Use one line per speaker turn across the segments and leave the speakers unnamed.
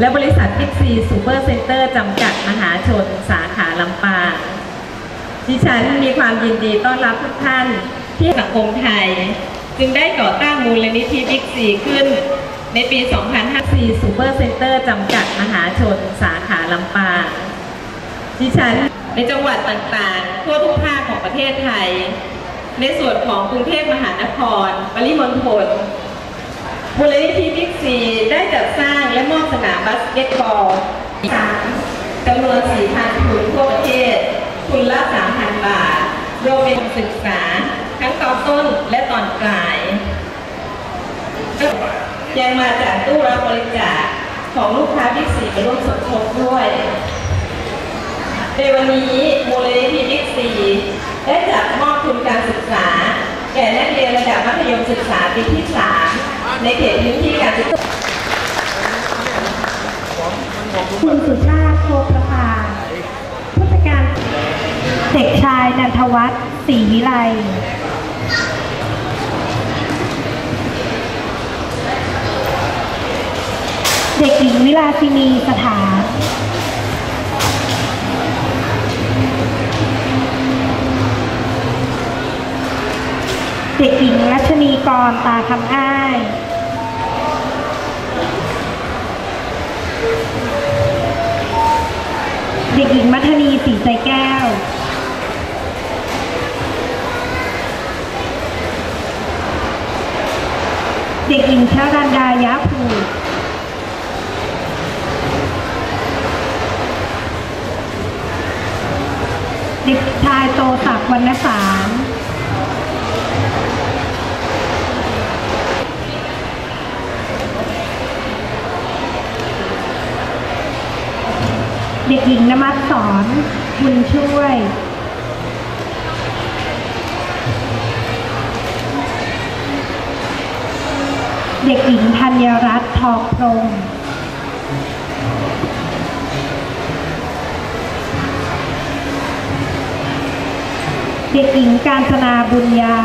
และบริษัทบิ๊กซีซูเปอร์เซ็นเตอร์จำกัดมหาชนสาขาลำปางดิฉันมีความยินดีต้อนรับทุกท่านที่สังคมไทย จึงได้ก่อตั้งมูลนิธิบิ๊กซีขึ้น ในปี2554ซูเปอร์เซ็นเตอร์จำกัดมหาชนสาขาลำปางดิฉันในจังหวัดต่างๆ ทั่วทุกภาคของประเทศไทย ในส่วนของกรุงเทพมหานคร ปริมณฑล มูลนิธิบิ๊กซีได้จัดสร้างและมอบสนามบาสเกตบอลจำนวน 4,000ทุนทั่วประเทศ ทุนละ 3,000 บาท รวมเป็นศึกษา ทั้งตอนต้นและตอนปลายยังมาจากตู้รับบริจาคของลูกค้าบิ๊กซีไปร่วมสมทบด้วยในวันนี้มูลนิธิบิ๊กซีได้จัดมอบทุนการศึกษา แก่นักเรียนระดับมัธยมศึกษาปีที่ 3 ในเขตพื้นที่การศึกษา
คุณสุชาติโคประภาผู้จัดการเด็กชายนันทวัฒน์ศรีวิไลเด็กหญิงวิลาสินีสถานเด็กหญิงรัชนีกรตาคำอ้าย เด็กหญิงมัทนีสีใจแก้ว เด็กหญิงชารันดายะภูเด็กชายโตศักดิ์วรรณสาร เด็กหญิงนมัสสอนบุญช่วย เด็กหญิงธัญรัตน์ทองพรมเด็กหญิงการจนาบุญญา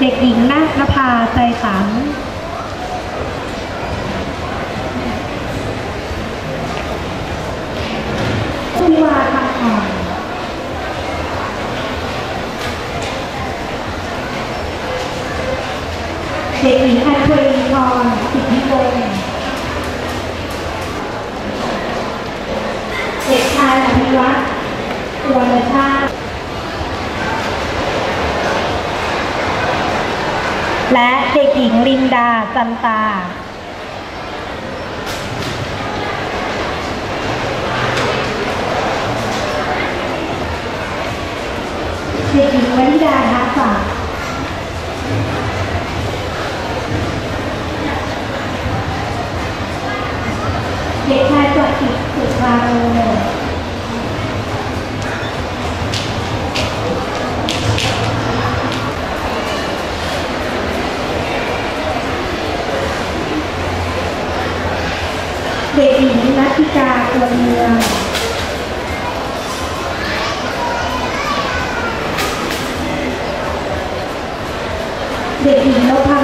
เด็กหญิงนาคนภาใจสัน คุณวาคำอ่อน เด็กหญิงอัญชลีพรสิทธิวงศ์เด็กชายอภิวัตรสุวรชาติ และเด็กหญิงลินดาจันตาเด็กหญิงวนิดาทักษะิกาตัวเมืองเด็กหญิงเราภา